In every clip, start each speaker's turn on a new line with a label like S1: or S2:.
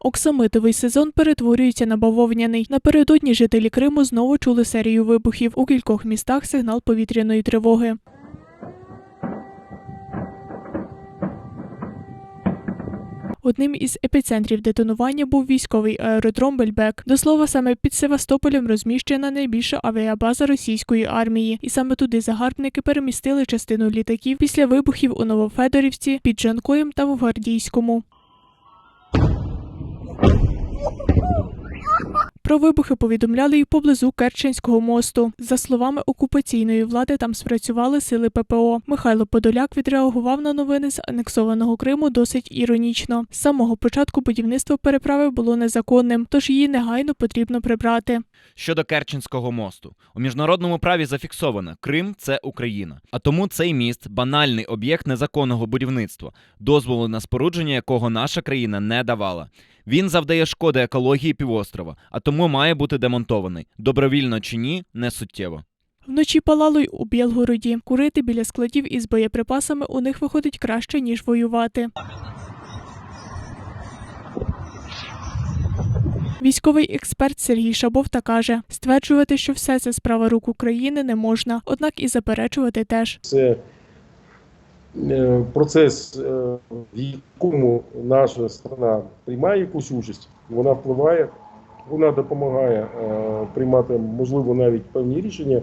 S1: Оксамитовий сезон перетворюється на бавовняний. Напередодні жителі Криму знову чули серію вибухів. У кількох містах сигнал повітряної тривоги. Одним із епіцентрів детонування був військовий аеродром Бельбек. До слова, саме під Севастополем розміщена найбільша авіабаза російської армії, і саме туди загарбники перемістили частину літаків після вибухів у Новофедорівці, під Жанкоєм та в Гвардійському. Про вибухи повідомляли і поблизу Керченського мосту. За словами окупаційної влади, там спрацювали сили ППО. Михайло Подоляк відреагував на новини з анексованого Криму досить іронічно. З самого початку будівництво переправи було незаконним, тож її негайно потрібно прибрати.
S2: Щодо Керченського мосту, у міжнародному праві зафіксовано Крим це Україна. А тому цей міст банальний об'єкт незаконного будівництва, дозволу на спорудження якого наша країна не давала. Він завдає шкоди екології півострова, а тому має бути демонтований. Добровільно чи ні, не суттєво.
S1: Вночі палало й у Білгороді. Курити біля складів із боєприпасами у них виходить краще ніж воювати. Військовий експерт Сергій Шабовта каже, стверджувати, що все це справа рук України не можна, однак і заперечувати теж.
S3: Це процес, е, в якому наша страна приймає якусь участь, вона впливає, вона допомагає е, приймати, можливо, навіть певні рішення,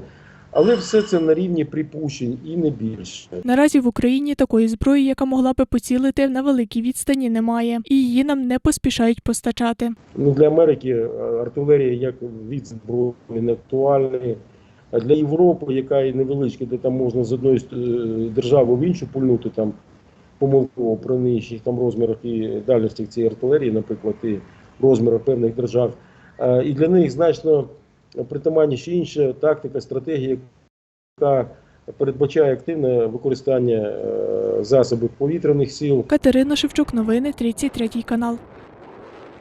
S3: але все це на рівні припущень і не більше.
S1: Наразі в Україні такої зброї, яка могла би поцілити на великій відстані, немає, і її нам не поспішають постачати.
S3: Ну, для Америки е, артилерія як від зброї не актуальна. А для Європи, яка і невеличка, де там можна з одної е, держави в іншу пульнути там помилково при нижчих там розмірах і дальностях цієї артилерії, наприклад, і розмірах певних держав. Е, І для них значно притаманніше інша тактика, стратегія, яка передбачає активне використання е, засобів повітряних сил,
S1: Катерина Шевчук, новини 33 канал.